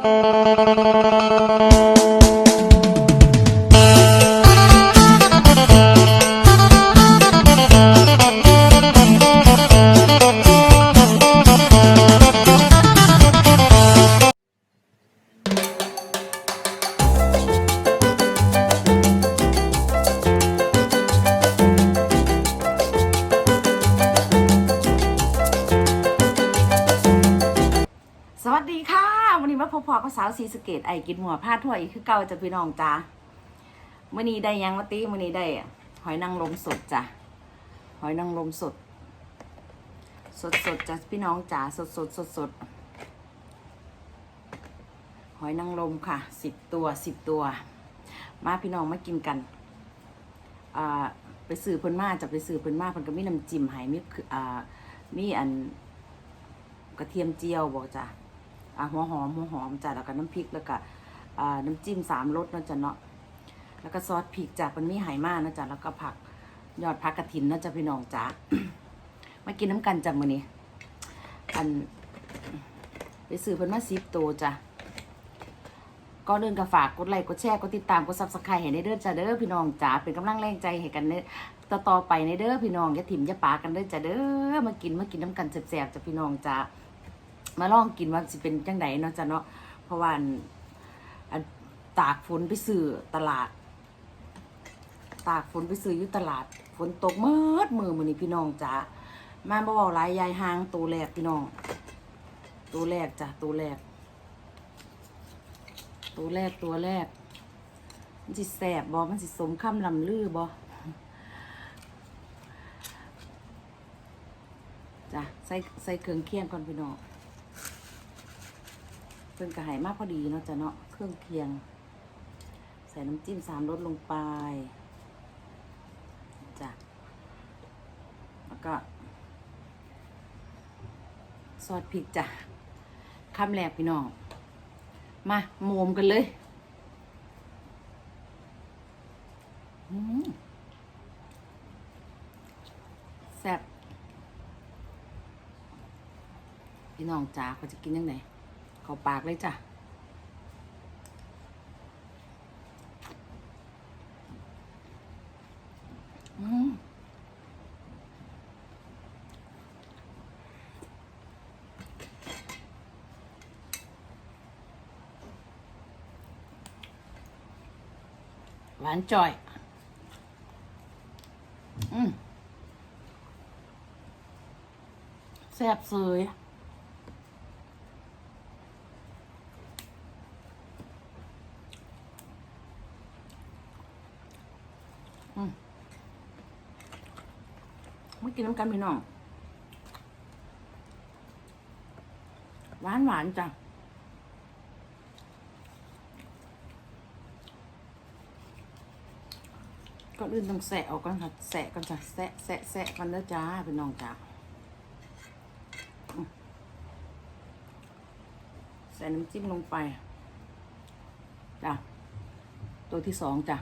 สวัสดีค่ะ วันนี้มาพบพอกับสาวสีสเกตไอกินหัวผ้าทั่วอีกคือเก่าจะพี่น้องจ้ามื่อนี้ได้ยังมาตีมื่อนี้ได้หอยนางรมสดจ้ะหอยนางรมสด สดสดจ้ะพี่น้องจ้าสดสดสดสดหอยนางรมค่ะสิบตัวสิบตัว มาพี่น้องมากินกันอ่าไปซื้อเพิ่นมาจะไปซื้อเพิ่นมาเพิ่นก็มีน้ำจิ้มให้มีคืออ่ามีอันกระเทียมเจียวบอกจ้ะ อะหัวหอมหัวหอมจ้ะแล้วก็น้ำพริกแล้วก็อ่าน้ำจิ้มสามรสนะจ๊ะเนาะแล้วก็ซอสพริกจ้ะมันมีไหมากนะจ๊ะแล้วก็ผักยอดผักกระถินนะจ๊ะพี่น้องจ้ะมากินน้ำกันจ้ะมื้อนี้อันไปซื้อเพิ่นมาสิบตัวจ้ะก็เดินกับฝากกดไลค์กดแชร์กดติดตามกดซับสไครต์ให้ได้เด้อจ้ะเด้อพี่น้องจ้าเป็นกำลังแรงใจให้กันเนต่อต่อๆไปในเด้อพี่น้องอย่าถิ่มอย่าปากันเด้อจ้ะเด้อมากินมากินน้ำกันแซ่บๆจ้ะพี่น้องจ้า มาลองกินว่าสิเป็นจังไดเนาะจ้ะเนาะเพราะว่าอันตากฝนไปซื้อตลาด ตากฝนไปซื้ออยู่ตลาดฝนตกเมืดมือมือนี้พี่น้องจ้ามาบ่เว้าหลายยายหางตัวแรกพี่น้อง ตัวแรกจ้ะตัวแรก ตัวแรกตัวแรก มันสิแสบบอมันสิสมคำลำลือบอจ้ะใส่ใส่เครื่องเคียงก่อนพี่น้อง พิ่นกระหายมากพอดีเนาะจ้ะเนาะเครื่องเคียง ใส่น้ำจิ้มสามรสลงไปจ้ะแล้วก็ซอสพริกจ้ะคำแรกพี่น้อง มาโมมกันเลยแซ่บพี่น้องจ๋าเขาจะกินยังไง เขาปากเลยจ้ะหวานจ่อย อืมแซ่บเสย ไม่กินน้ำกันพี่น้อง หวานหวานจ้ะก่อนอื่นต้องแสะออกก่อนค่ะแสะก่อนจ้ะแสะแสะแสะก่อนเด้อจ้าเป็นน้องจ้าใส่น้ำจิ้มลงไปจ้ะตัวที่สองจ้ะ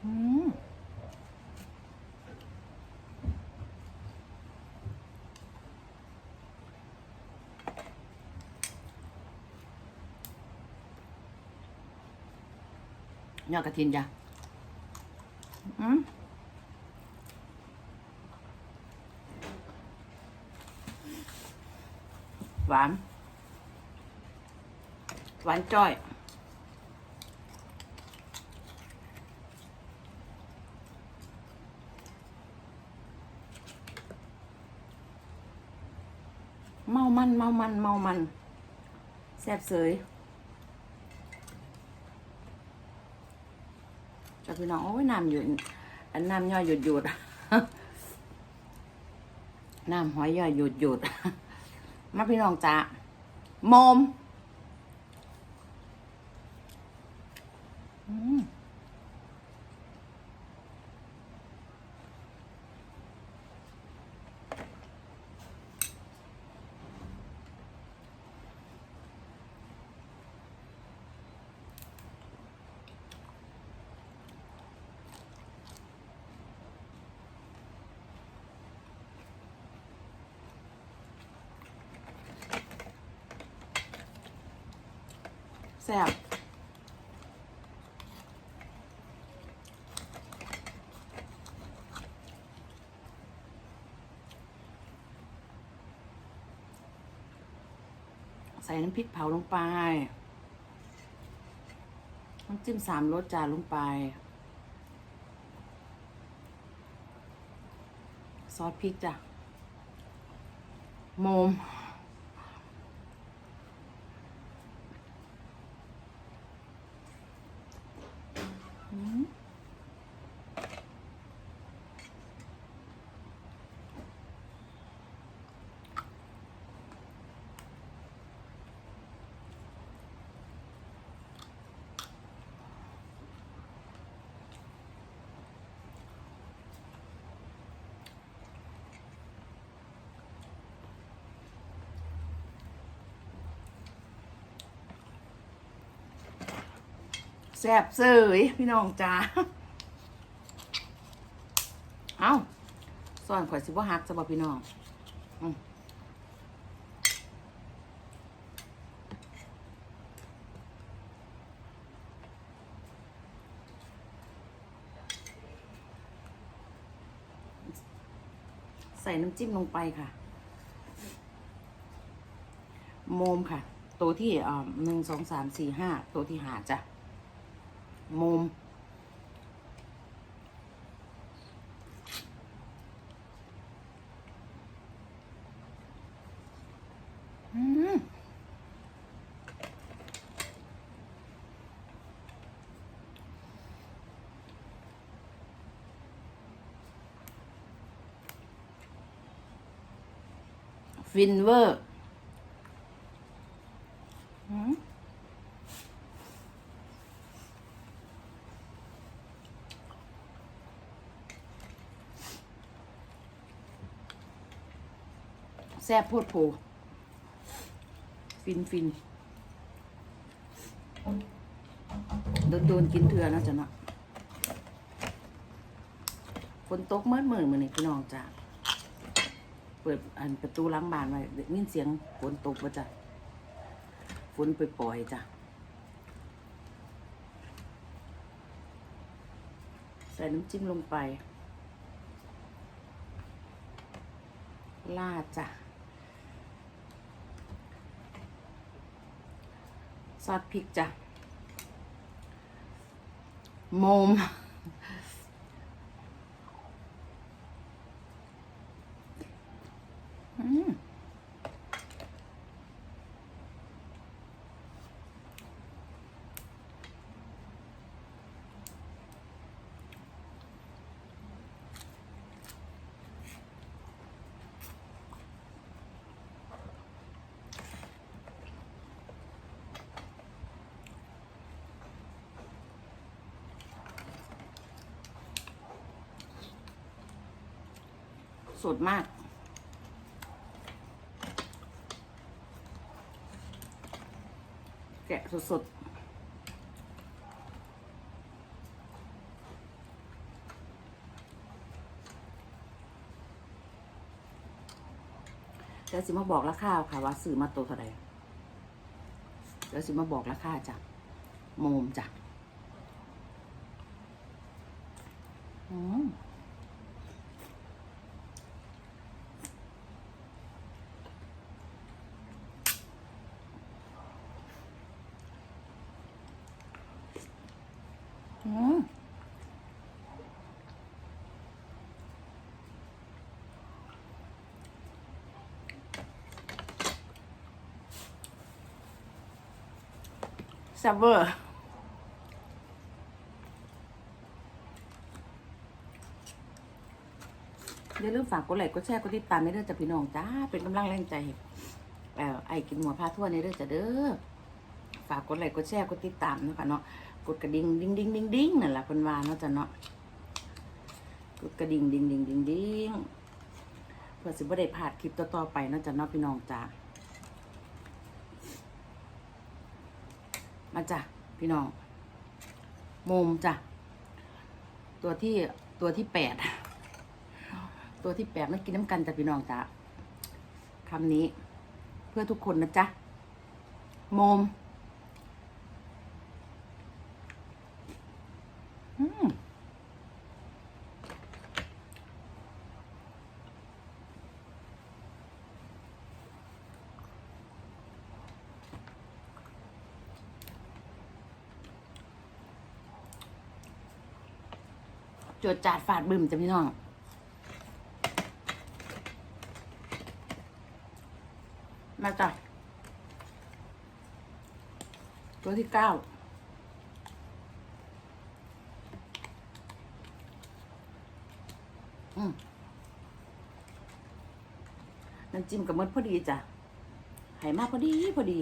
อืม ยอดกระถินจ้ะอืมหวาน หวานจ้อย เมามันเมามันเมามันแซ่บเสยจ้าพี่น้องโอ้ยน้ำหยุดอันน้ำย่อยหยุดหยุดน้ำหอยย่อยหยุดหยุดมาพี่น้องจ้าโมมอืม ซ่บใส่น้ำพริกเผาลงไป น้ำจิ้มสามรสจานลงไป ซอสพริกจ้ะโมม อืม แซ่บเสยพี่น้องจ้าเอาซ่อนข่อยสิบ่ฮักจะบอกพี่น้องใส่น้ำจิ้มลงไปค่ะ โมมค่ะ ตัวที่อ่าหนึ่งสองสามสี่ห้าตัวที่หาจ้ะ มมอืมฟินเวอร์อืมแซ่บโพดโผฟินฟินโดนโดนกินเถื่อนะจ๊ะเนาะฝนตกเมื่อเมื่อมื่อนี่พี่น้องจ้ะเปิดอันประตูล้างบานไว้ยินเสียงฝนตกปะจ้ะฝนไปปล่อยจ้ะใส่น้ำจิ้มลงไปลาดจ้ะ ซอสพริกจ้ะโมม อืม สดมาก แกะสดๆแล้วสิมาบอกราคาค่ะว่าซื้อมาตัวเท่าไหร่แล้วสิมาบอกราคาจ้ะโมมจ้ะอืม อืม แซ่บเวอร์อย่าลืมฝากกดไลค์กดแชร์กดติดตามในเรื่องจากพี่น้องจ้า เป็นกำลังแรงใจให้เอ่อไอ้กินหมูพาทั่วในเรื่องจะเด้อฝากกดไลค์กดแชร์กดติดตามนะคะเนาะกดกระดิ่งดิ้งดิ้งดิ้งดิ้งนั่นแหละเพิ่นว่าเนาะจ้ะเนาะกดกระดิ่งดิ้งดิ้งดิ้งดิ้งเพื่อสิบ่ได้พลาดคลิปต่อๆไปเนาะจ้ะเนาะพี่น้องจ้า มาจ้ะพี่น้องมุมจ้ะตัวที่ตัวที่แปดตัวที่แปดมากินน้ำกันจ้ะพี่น้องจ้ะคำนี้ เพื่อทุกคนนะจ๊ะมุม จดจาดฟาดบึมจ้ะพี่น้องมาจ้ะตัวที่เก้าอืมน้ำจิ้มกับมดพอดีจ้ะให้มากพอดีพอดี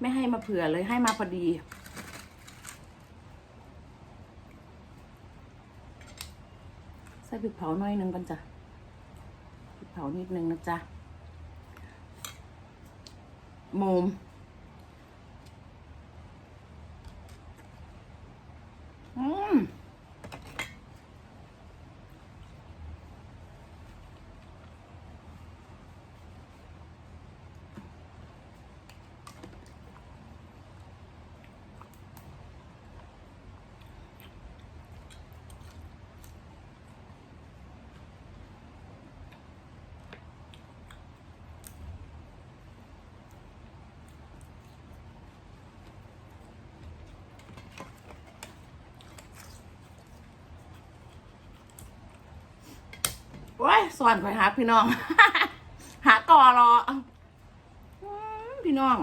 ไม่ให้มาเผื่อเลยให้มาพอดี ส่พริกเผาหน่อยหนึงกันจ้ะพริกเผานิดนึงนะจ๊ะโมมอืม โอ้ยสอนคอยหาพี่น้อง หาก่อรอพี่น้อง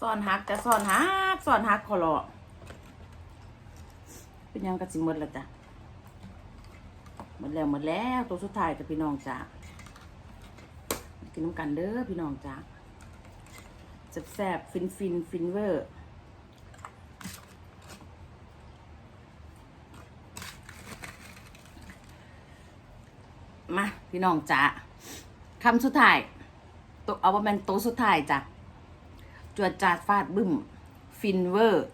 สอนหักจะสอนหักสอนหักขอรอเป็นยังกระสิมดแล้วจ้ะหมดแล้วหมดแล้วตัวสุดท้ายจะพี่น้องจ้ะกินน้ำกันเด้อพี่น้องจ้ะแซ่บๆฟินฟินฟินเวอร์ มาพี่น้องจ้ะคำสุดท้ายตัวเอาว่าเป็นโตสุดท้ายจ้ะจวดจาดฟาดบึ้ม ฟินเวอร์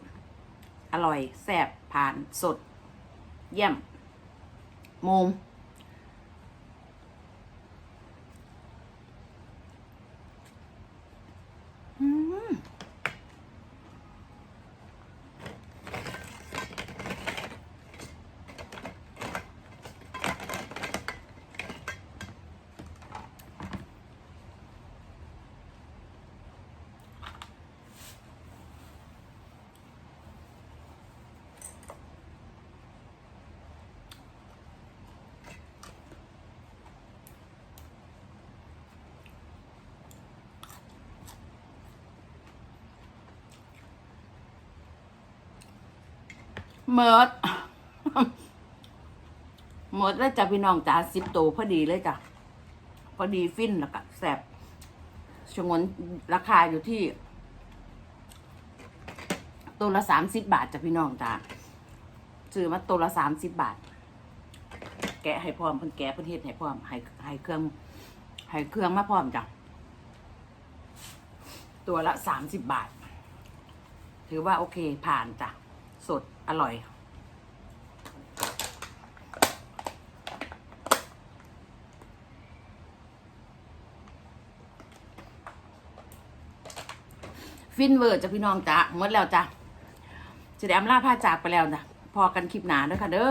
อร่อยแซ่บผ่านสด เยี่ยมโมมอืม เมิดหมดแล้วจ้ะพี่น้องจ้าสิบตัวพอดีเลยจ้ะพอดีฟินแล้วก็แซ่บชงนราคาอยู่ที่ ตัวละสามสิบบาทจ้ะพี่น้องจ้าซื้อมาตัวละสามสิบบาท แกะให้พร้อมเพิ่นแกะเพิ่นเฮ็ดให้พร้อมให้ให้เครื่องให้เครื่องมาพร้อมจ้ะตัวละสามสิบบาท ถือว่าโอเคผ่านจ้ะ สดอร่อย ฟินเวอร์จ้ะพี่น้องจ้ะหมดแล้วจ้ะจะได้อำลาผ้าจากไปแล้วจ้ะพอกันคลิปหนาด้วยค่ะเด้อ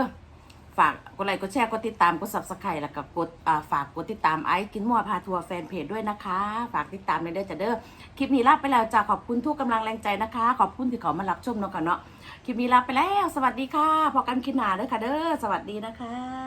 ฝากกดไลค์กดแชร์กดติดตามกดซับสไครต์แล้วก็กดฝากกดติดตามไอซ์กินมั่วพาทัวร์แฟนเพจด้วยนะคะ ฝากติดตามในเด้อจ้ะเด้อคลิปนี้ลาไปแล้วจ้ะขอบคุณทุกกำลังแรงใจนะคะ ขอบคุณที่เขามารับชมเนาะค่ะเนาะคลิปนี้ลาไปแล้ว สวัสดีค่ะพอกันคลิปหนาเด้อค่ะเด้อสวัสดีนะคะ